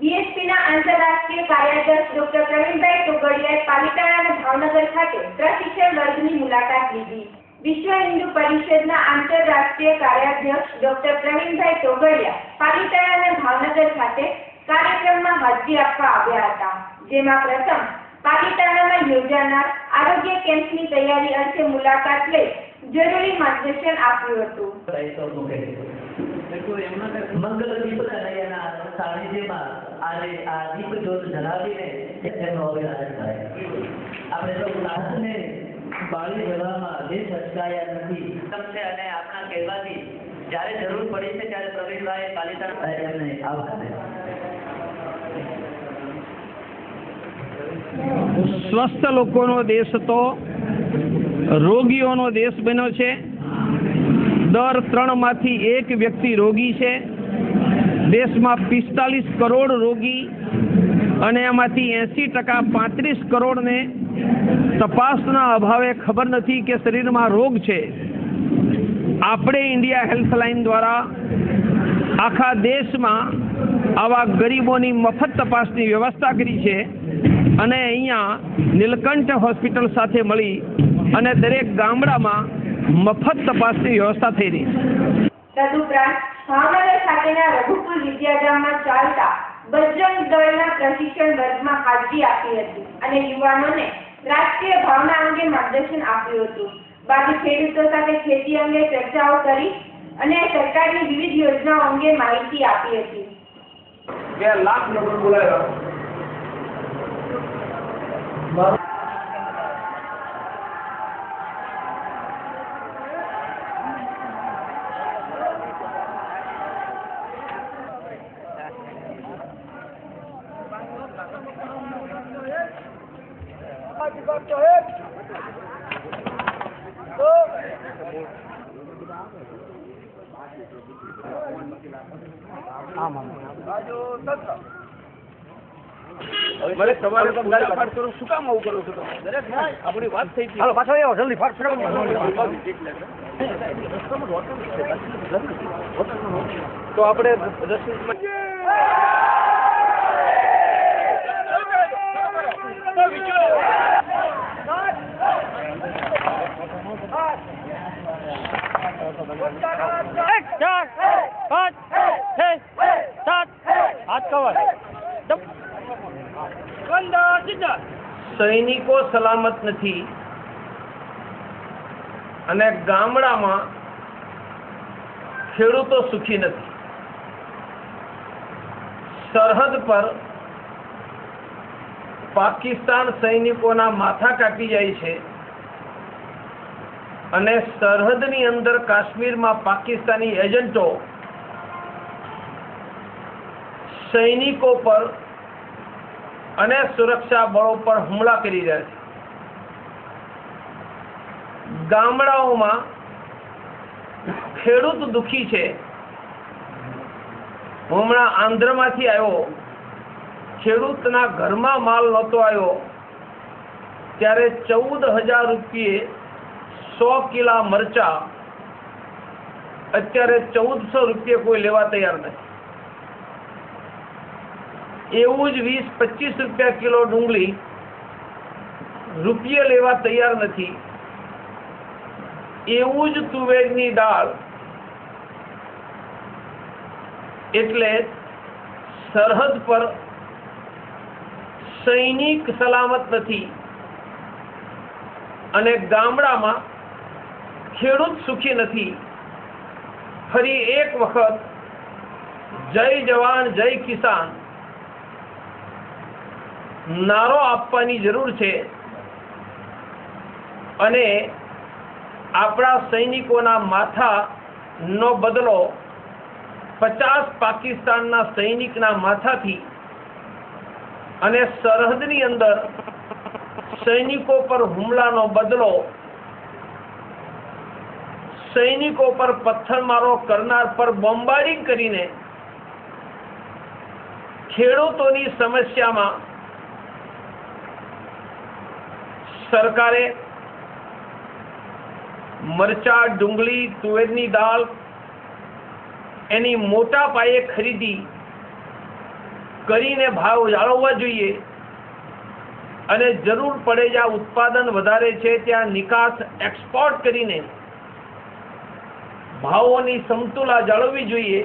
બીએસપીના આંતરરાષ્ટ્રીય કાર્યાધ્યક્ષ ડોક્ટર પ્રવીણભાઈ ટોગડિયાએ પાલિતાણા અને ભાવનગર ખાતે પ્રશિક્ષણ વર્ગની મુલાકાત લીધી. વિશ્વ હિન્દુ પરિષદના આંતરરાષ્ટ્રીય કાર્યાધ્યક્ષ ડોક્ટર પ્રવીણભાઈ ટોગડિયા પાલિતાણા અને ભાવનગર ખાતે કાર્યક્રમમાં હાજરી આપવા આવ્યા હતા. જેમાં પ્રથમ, પાલિતાણામાં યોજાનાર આરોગ્ય કેમ્પની તૈયારી અંશે મુલાકાત લઈ જરૂરી માર્ગદર્શન આપ્યું હતું. મંગલ દીપ કનૈયાના આ દીપ જ્યોત જલાવીને એમનો અભિવાદન કરે. આપણે તો સાહસને બાળી જવામાં જે છટકાયા નથી. તમને અને આપના કહેવાથી જ્યારે જરૂર પડી છે ત્યારે પ્રવીણભાઈ પાલિતાણા એમને આવકારે સ્વસ્થ લોકોનો દેશ તો રોગીઓનો દેશ બન્યો છે. દર ત્રણમાંથી એક વ્યક્તિ રોગી છે. દેશમાં પિસ્તાલીસ કરોડ રોગી અને એમાંથી એંસી ટકા પાંત્રીસ કરોડને તપાસના અભાવે ખબર નથી કે શરીરમાં રોગ છે. આપણે ઇન્ડિયા હેલ્થલાઇન દ્વારા આખા દેશમાં આવા ગરીબોની મફત તપાસની વ્યવસ્થા કરી છે અને અહીંયા નીલકંઠ હોસ્પિટલ સાથે મળી અને દરેક ગામડામાં મફત તપાસની વ્યવસ્થા થઈ રહી છે. તદુપરાંત ભાવનગર ખાતેના રઘુકુલ વિદ્યાધામમાં ચાલતા બજરંગ દળના પ્રશિક્ષણ વર્ગમાં હાજરી આપી હતી અને યુવાનોને રાષ્ટ્રીય ભાવના અંગે માર્ગદર્શન આપ્યું હતું. બાકી ખેડૂતો સાથે ખેતી અંગે ચર્ચાઓ કરી અને સરકારની વિવિધ યોજનાઓ અંગે માહિતી આપી હતી. બે લાખ લોકો બોલાવ્યા કરો છો તમે? આપણી વાત થઈ ગઈ. હાલો પાછો આવો જલ્દી ફાટ તો આપણે સૈનિકો સલામત નથી. અને ગામડામાં ખેડૂતો સુખી નથી. સરહદ પર પાકિસ્તાન સૈનિકોના માથા કાપી જાય છે અને સરહદની અંદર કાશ્મીરમાં પાકિસ્તાની એજન્ટો સૈનિકો પર અને સુરક્ષા બળો પર હુમલા કરી રહ્યા છે. ગામડાઓમાં ખેડૂત દુખી છે. હમણાં આંધ્રમાંથી આવ્યો. ખેડૂતના ઘરમાં માલ નહોતો આવ્યો, ત્યારે ચૌદ હજાર રૂપિયે સો કિલા મરચા અત્યારે ચૌદસો રૂપિયે કોઈ લેવા તૈયાર નથી. એવું જ વીસ પચીસ રૂપિયા કિલો ડુંગળી રૂપિયે લેવા તૈયાર નથી. એવું જ તુવેરની દાળ એટલે સરહદ પર સૈનિક સલામત નથી. અને ગામડામાં ખેડૂત સુખી નથી. ફરી એક વખત જય જવાન, જય કિસાન. નારો આપવાની જરૂર છે. અને આપણા સૈનિકોના માથાનો બદલો પચાસ પાકિસ્તાનના સૈનિકના માથાથી અને સરહદની અંદર સૈનિકો પર હુમલાનો બદલો, સૈનિકો પર પથ્થરમારો કરનાર પર બોમ્બાર્ડિંગ કરીને ખેડૂતોની સમસ્યામાં સરકારે મરચા, ડુંગળી, તુવેરની દાળ એની મોટા પાયે ખરીદી કરીને ભાવ જાળવવા જોઈએ. અને જરૂર પડે જ્યાં ઉત્પાદન વધારે છે, ત્યાં નિકાસ એક્સપોર્ટ કરીને ભાવોની સમતુલા જાળવવી જોઈએ.